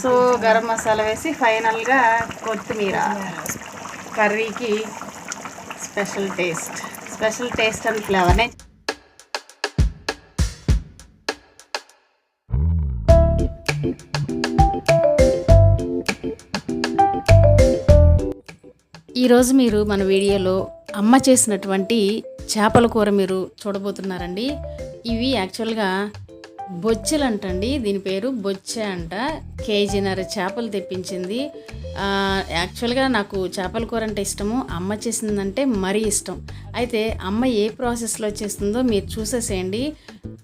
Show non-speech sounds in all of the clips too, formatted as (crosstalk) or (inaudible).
So garam masala వేసి ఫైనల్గా కొత్తిమీర. కర్రీకి special taste. Special taste and ఫ్లేవర్నే ఈరోజు మీరు మన వీడియోలో అమ్మ చేసినటువంటి చేపల కూర మీరు చూడబోతున్నారండి. ఇవి యాక్చువల్గా బొచ్చెలు అంటండి దీని పేరు బొచ్చె అంట. కేజీన్నర చేపలు తెప్పించింది. యాక్చువల్గా నాకు చేపల కూర అంటే ఇష్టము అమ్మ చేసిందంటే మరీ ఇష్టం. అయితే అమ్మ ఏ ప్రాసెస్లో చేస్తుందో మీరు చూసేసేయండి.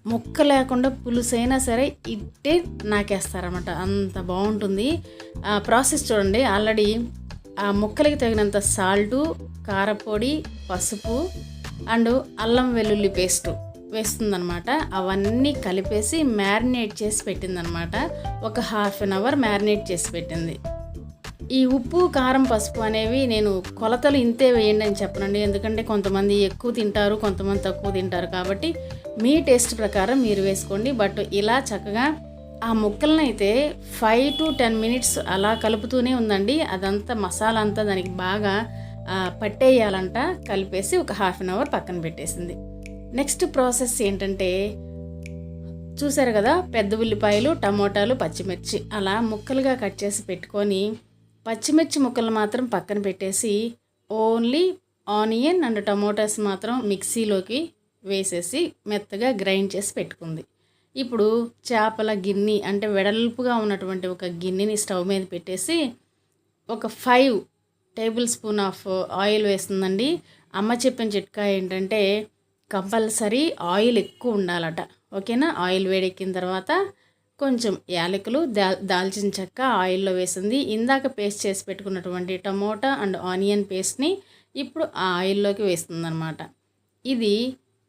ముక్క లేకుండా పులుసైనా సరే ఇట్టే నాకేస్తారనమాట అంత బాగుంటుంది. ఆ ప్రాసెస్ చూడండి. ఆల్రెడీ ఆ ముక్కలకి తగినంత సాల్టు కారపొడి పసుపు అండ్ అల్లం వెల్లుల్లి పేస్టు. వేస్తుందనమాట అవన్నీ కలిపేసి మ్యారినేట్ చేసి పెట్టిందనమాట ఒక హాఫ్ అన్ అవర్ మ్యారినేట్ చేసి పెట్టింది. ఈ ఉప్పు కారం పసుపు అనేవి నేను కొలతలు ఇంతే వేయండి అని చెప్పనండి. ఎందుకంటే కొంతమంది ఎక్కువ తింటారు కొంతమంది తక్కువ తింటారు కాబట్టి మీ టేస్ట్ ప్రకారం మీరు వేసుకోండి. బట్ ఇలా చక్కగా ఆ ముక్కలనైతే అయితే ఫైవ్ టు టెన్ మినిట్స్ అలా కలుపుతూనే ఉందండి. అదంతా మసాలా అంతా దానికి బాగా పట్టేయాలంట. కలిపేసి ఒక హాఫ్ అన్ అవర్ పక్కన పెట్టేసింది. నెక్స్ట్ ప్రాసెస్ ఏంటంటే చూసారు కదా పెద్ద ఉల్లిపాయలు టమోటాలు పచ్చిమిర్చి. అలా ముక్కలుగా కట్ చేసి పెట్టుకొని పచ్చిమిర్చి ముక్కలు మాత్రం పక్కన పెట్టేసి ఓన్లీ ఆనియన్ అండ్ టమోటాస్ మాత్రం మిక్సీలోకి వేసేసి మెత్తగా గ్రైండ్ చేసి పెట్టుకుంది. ఇప్పుడు చేపల గిన్నె అంటే వెడల్పుగా ఉన్నటువంటి ఒక గిన్నెని స్టవ్ మీద పెట్టేసి ఒక five tablespoon of oil వేస్తుందండి. అమ్మ చెప్పిన చిట్కా ఏంటంటే కంపల్సరీ ఆయిల్ ఎక్కువ ఉండాలట. ఓకేనా? ఆయిల్ వేడెక్కిన తర్వాత కొంచెం యాలకులు దా దాల్చిన చెక్క ఆయిల్లో వేసింది. ఇందాక పేస్ట్ చేసి పెట్టుకున్నటువంటి టమోటా అండ్ ఆనియన్ పేస్ట్ని ఇప్పుడు ఆ ఆయిల్లోకి వేస్తుందన్నమాట. ఇది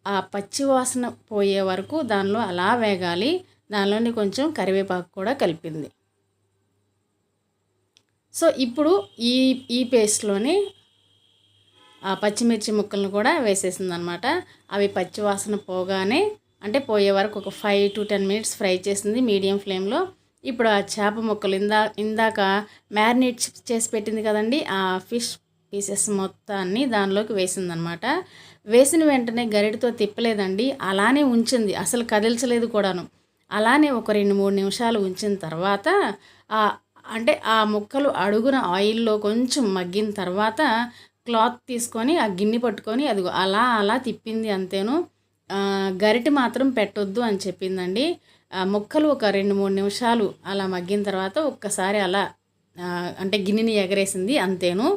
ఆ పచ్చి వాసన పోయే వరకు దానిలో అలా వేగాలి. దానిలోని కొంచెం కరివేపాకు కూడా కలిపింది. సో ఇప్పుడు ఈ ఈ పేస్ట్లోని పచ్చిమిర్చి ముక్కలను కూడా వేసేసింది అనమాట అవి పచ్చివాసన పోగానే అంటే పోయే వరకు ఒక five to ten minutes fry చేసింది మీడియం ఫ్లేమ్లో ఇప్పుడు ఆ చేప ముక్కలు ఇందా ఇందాక మ్యారినేట్ చేసి పెట్టింది కదండి ఆ ఫిష్ పీసెస్ మొత్తాన్ని దానిలోకి వేసిందనమాట. వేసిన వెంటనే గరిటతో తిప్పలేదండి అలానే ఉంచింది అసలు కదిల్చలేదు కూడాను. అలానే ఒక రెండు మూడు నిమిషాలు ఉంచిన తర్వాత అంటే ఆ ముక్కలు అడుగున ఆయిల్లో కొంచెం మగ్గిన తర్వాత క్లాత్ తీసుకొని ఆ గిన్నె పట్టుకొని అది అలా అలా తిప్పింది అంతేను. గరిటె మాత్రం పెట్టొద్దు అని చెప్పిందండి. ముక్కలు ఒక రెండు మూడు నిమిషాలు అలా మగ్గిన తర్వాత ఒక్కసారి అలా అంటే గిన్నెని ఎగరేసింది అంతేను.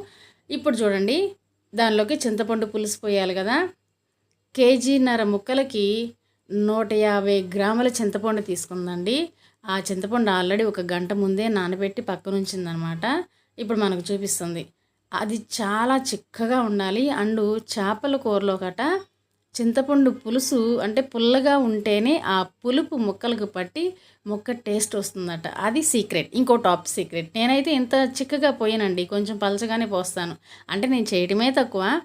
ఇప్పుడు చూడండి దానిలోకి చింతపండు పులుసు పోయాలి కదా. కేజీన్నర ముక్కలకి నూట యాభై గ్రాముల చింతపండు తీసుకుందండి. ఆ చింతపండు ఆల్రెడీ ఒక గంట ముందే నానబెట్టి పక్కనుంచిందనమాట. ఇప్పుడు మనకు చూపిస్తుంది. అది చాలా చిక్కగా ఉండాలి. అండ్ చేపల కూరలో గట చింతపండు పులుసు అంటే పుల్లగా ఉంటేనే ఆ పులుపు ముక్కలకు పట్టి ముక్క టేస్ట్ వస్తుందట. అది సీక్రెట్. ఇంకో టాప్ సీక్రెట్. నేనైతే ఇంత చిక్కగా పోయానండి. కొంచెం పలచగానే పోస్తాను. అంటే నేను చేయడమే తక్కువ.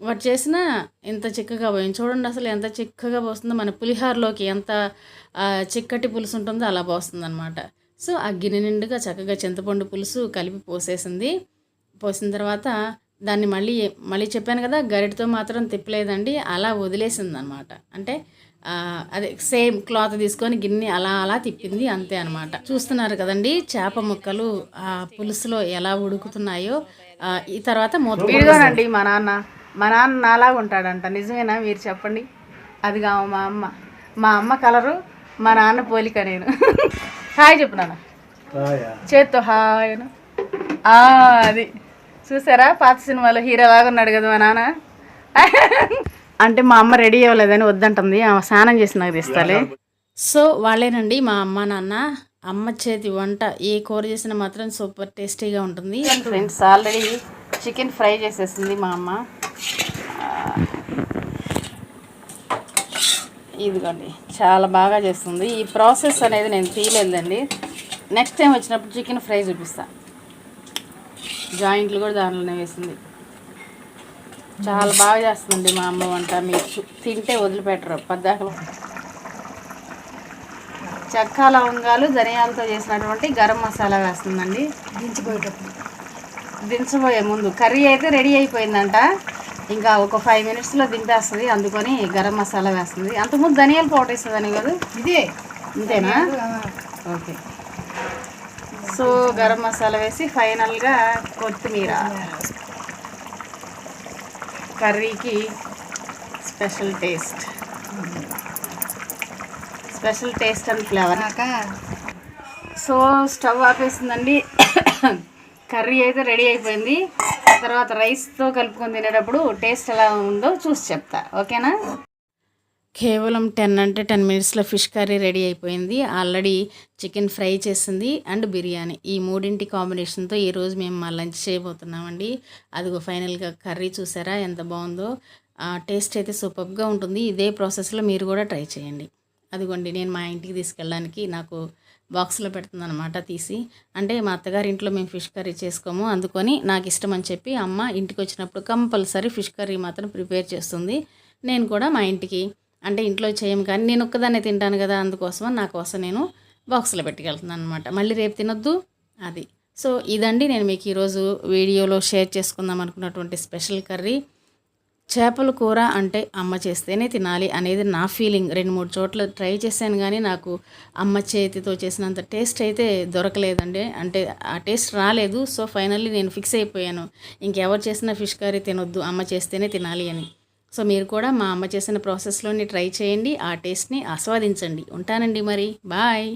వాటి చేసిన ఎంత చిక్కగా పోయాను చూడండి అసలు ఎంత చిక్కగా పోస్తుందో. మన పులిహారలోకి ఎంత చిక్కటి పులుసు ఉంటుందో అలా పోస్తుంది అనమాట సో ఆ గిన్నె నిండుగా చక్కగా చింతపండు పులుసు కలిపి పోసేసింది. పోసిన తర్వాత దాన్ని మళ్ళీ మళ్ళీ చెప్పాను కదా గరిటతో మాత్రం తిప్పలేదండి అలా వదిలేసింది అనమాట అంటే అదే సేమ్ క్లాత్ తీసుకొని గిన్నె అలా అలా తిప్పింది అంతే అనమాట. చూస్తున్నారు కదండి చేప ముక్కలు ఆ పులుసులో ఎలా ఉడుకుతున్నాయో ఈ తర్వాత మూత వీడియోనండి మా నాన్న మా నాన్న నాలాగా ఉంటాడంట. నిజమేనా మీరు చెప్పండి? అది కావు మా అమ్మ. మా అమ్మ కలరు మా నాన్న పోలిక నేను. (laughs) హాయ్ చెప్పు నాన్న. చేత్తో హాయ్ అది. చూసారా? పాత సినిమాలో హీరో లాగా ఉన్నాడు కదా మా నాన్న. అంటే మా అమ్మ రెడీ అవ్వలేదని వద్దంటుంది. ఆమె స్నానం చేసి నాకు తీస్తాలే. సో వాళ్ళేనండి మా అమ్మ నాన్న అమ్మ చేతి వంట ఏ కూర చేసినా మాత్రం సూపర్ టేస్టీగా ఉంటుంది. ఫ్రెండ్స్ ఆల్రెడీ చికెన్ ఫ్రై చేసేసింది మా అమ్మ. ఇదిగోండి చాలా బాగా చేస్తుంది. ఈ ప్రాసెస్ అనేది నేను తీయలేదండి నెక్స్ట్ టైం వచ్చినప్పుడు చికెన్ ఫ్రై చూపిస్తా. జాయింట్లు కూడా దానిలోనే వేసింది. చాలా బాగా చేస్తుందండి మా అమ్మ వంట మీరు తింటే వదిలిపెట్టరు పద్దాకలు. చెక్క లవంగాలు ధనియాలతో చేసినటువంటి గరం మసాలా వేస్తుందండి. దించిపోయేటప్పుడు. దించబోయే ముందు కర్రీ అయితే రెడీ అయిపోయిందంట. ఇంకా ఒక ఫైవ్ మినిట్స్లో దింపేస్తుంది అందుకొని గరం మసాలా వేస్తుంది. అంతకుముందు ధనియాల పౌడర్ వేస్తుందని కదా? ఇదే. అంతేనా ఆ, ఓకే. సో గరం మసాలా వేసి ఫైనల్గా కొత్తిమీర. కర్రీకి special taste. Special taste and flavour. నాక సో స్టవ్ ఆపేసిందండి. కర్రీ అయితే రెడీ అయిపోయింది. తర్వాత రైస్తో కలుపుకొని తినేటప్పుడు టేస్ట్ ఎలా ఉందో చూసి చెప్తా. ఓకేనా? కేవలం టెన్ అంటే టెన్ మినిట్స్లో ఫిష్ కర్రీ రెడీ అయిపోయింది. ఆల్రెడీ చికెన్ ఫ్రై చేసింది అండ్ బిర్యానీ. ఈ మూడింటి కాంబినేషన్తో ఈరోజు మేము మా లంచ్ చేయబోతున్నామండి. అదిగో ఫైనల్గా కర్రీ చూసారా? ఎంత బాగుందో. ఆ టేస్ట్ అయితే సూపర్గా ఉంటుంది. ఇదే ప్రాసెస్లో మీరు కూడా ట్రై చేయండి. అదిగోండి నేను మా ఇంటికి తీసుకెళ్ళడానికి నాకు బాక్స్లో పెడుతుందన్నమాట తీసి. అంటే మా అత్తగారి ఇంట్లో మేము ఫిష్ కర్రీ చేసుకోము. అందుకొని నాకు ఇష్టం అని చెప్పి అమ్మ ఇంటికి వచ్చినప్పుడు కంపల్సరీ ఫిష్ కర్రీ మాత్రం ప్రిపేర్ చేస్తుంది. నేను కూడా మా ఇంటికి అంటే ఇంట్లో చేయము కానీ నేను ఒక్కదాన్నే తింటాను కదా అందుకోసం నా కోసం నేను బాక్స్లో పెట్టుకెళ్తున్నాను అనమాట మళ్ళీ రేపు తినొద్దు అది. సో ఇదండి నేను మీకు ఈరోజు వీడియోలో షేర్ చేసుకుందాం అనుకున్నటువంటి స్పెషల్ కర్రీ. చేపల కూర అంటే అమ్మ చేస్తేనే తినాలి అనేది నా ఫీలింగ్. రెండు మూడు చోట్ల ట్రై చేశాను కానీ నాకు అమ్మ చేతితో చేసినంత టేస్ట్ అయితే దొరకలేదండి. అంటే ఆ టేస్ట్ రాలేదు. సో ఫైనల్లీ నేను ఫిక్స్ అయిపోయాను. ఇంకెవరు చేసిన ఫిష్ కర్రీ తినొద్దు అమ్మ చేస్తేనే తినాలి అని. సో మీరు కూడా మా అమ్మ చేసిన ప్రాసెస్లోని ట్రై చేయండి ఆ టేస్ట్ని ఆస్వాదించండి. ఉంటానండి మరి. బాయ్.